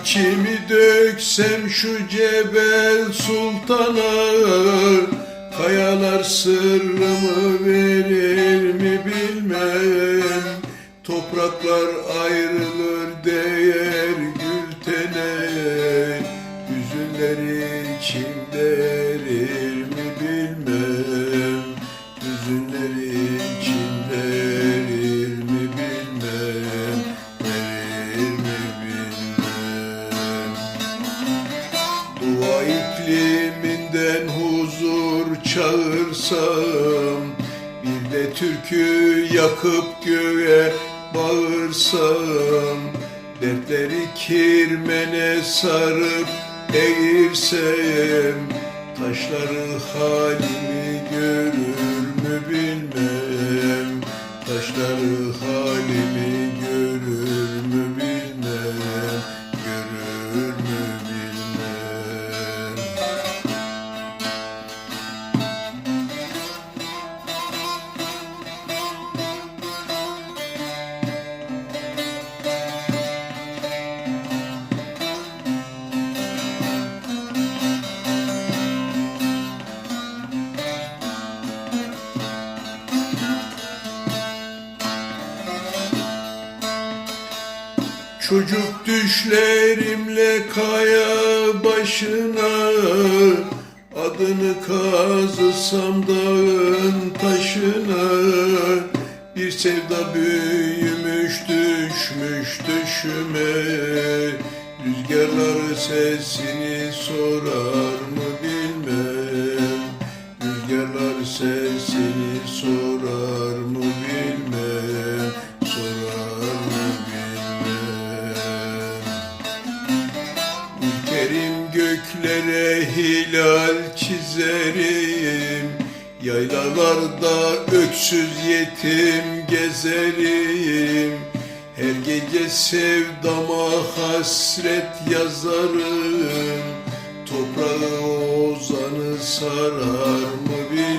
İçimi döksem şu Cebel Sultan'a Kayalar sırrımı verir mi bilmem. Topraklar ayrılır değer gültene Hüzünler içimde ikliminden huzur çağırsam Bir de türkü yakıp göğe bağırsam Dertleri kirmene sarıp eğirsem Taşları halimi görür mü bilmem Taşları halimi Çocuk düşlerimle kaya başına Adını kazısam dağın taşına. Bir sevda büyümüş düşmüş düşüme. Rüzgarlar sesini sorar mı bilmem. Rüzgarlar sesini sorar göklere hilal çizerim Yaylalarda öksüz yetim gezerim Her gece sevdama hasret yazarım Toprağı ozanı sarar mı bilmem